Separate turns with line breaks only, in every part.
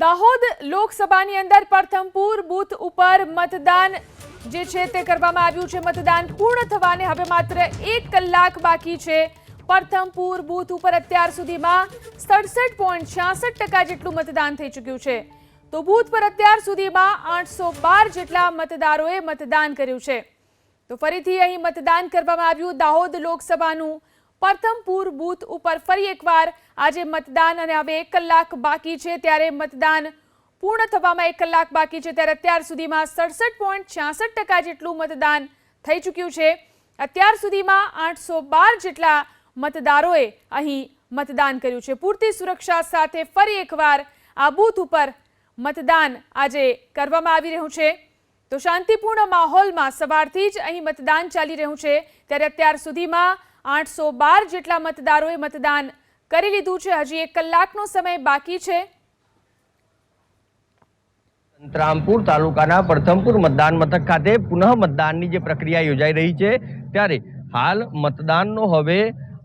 દાહોદ લોકસભાની અંદર પ્રથમપુર બૂથ ઉપર મતદાન જે છે તે કરવામાં આવ્યું છે. મતદાન પૂર્ણ થવાને હવે માત્ર એક કલાક બાકી છે. પ્રથમપુર બૂથ ઉપર અત્યાર સુધીમાં સડસઠ પોઈન્ટ છ્યાસઠ ટકા જેટલું મતદાન થઈ ચૂક્યું છે. તો બૂથ પર અત્યાર સુધીમાં આઠસો બાર જેટલા મતદારોએ મતદાન કર્યું છે. તો ફરીથી અહીં મતદાન કરવામાં આવ્યું. દાહોદ લોકસભાનું પ્રથમપુર બૂથ ઉપર ફરી એકવાર આજે મતદાન અને હવે એક કલાક બાકી છે ત્યારે મતદાન પૂર્ણ થવામાં એક કલાક બાકી છે ત્યારે અત્યાર સુધીમાં સડસઠ પોઈન્ટ છ્યાસઠ ટકા જેટલું મતદાન થઈ ચૂક્યું છે. અત્યાર સુધીમાં આઠસો બાર જેટલા મતદારોએ અહીં મતદાન કર્યું છે. પૂરતી સુરક્ષા સાથે ફરી એકવાર આ બૂથ ઉપર મતદાન આજે કરવામાં આવી રહ્યું છે. તો શાંતિપૂર્ણ માહોલમાં સવારથી જ અહીં મતદાન ચાલી રહ્યું છે. ત્યારે અત્યાર સુધીમાં આઠસો બાર જેટલા મતદારોએ મતદાન કરી લીધું છે. હજી એક કલાકનો સમય બાકી છે.
સંતરામપુર તાલુકાના પ્રથમપુર મતદાન મથક ખાતે પુનઃ મતદાનની જે પ્રક્રિયા યોજાઈ રહી છે, ત્યારે હાલ મતદાનનો હવે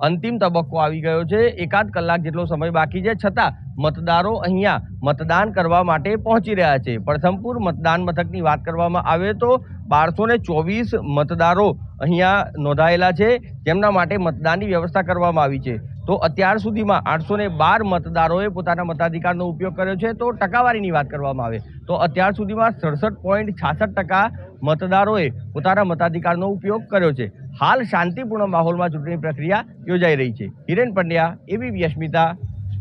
અંતિમ તબક્કો આવી ગયો છે. એકાદ કલાક જેટલો સમય બાકી છે, છતાં મતદારો અહીંયા મતદાન કરવા માટે પહોંચી રહ્યા છે. પ્રથમપુર મતદાન મથકની વાત કરવામાં આવે તો બારસો ને ચોવીસ મતદારો અહીંયા નોંધાયેલા છે. જેમના માટે મતદાનની વ્યવસ્થા કરવામાં આવી છે. તો અત્યાર સુધીમાં આઠસો ને બાર મતદારોએ પોતાના મતાધિકારનો ઉપયોગ કર્યો છે. તો ટકાવારીની વાત કરવામાં આવે તો અત્યાર સુધીમાં સડસઠ પોઈન્ટ છાસઠ ટકા મતદારોએ પોતાના મતાધિકારનો ઉપયોગ કર્યો છે. હાલ શાંતિપૂર્ણ માહોલમાં ચૂંટણી પ્રક્રિયા યોજાઈ રહી છે. હિરેન પંડ્યા એબીપી અસ્મિતા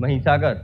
મહીસાગર.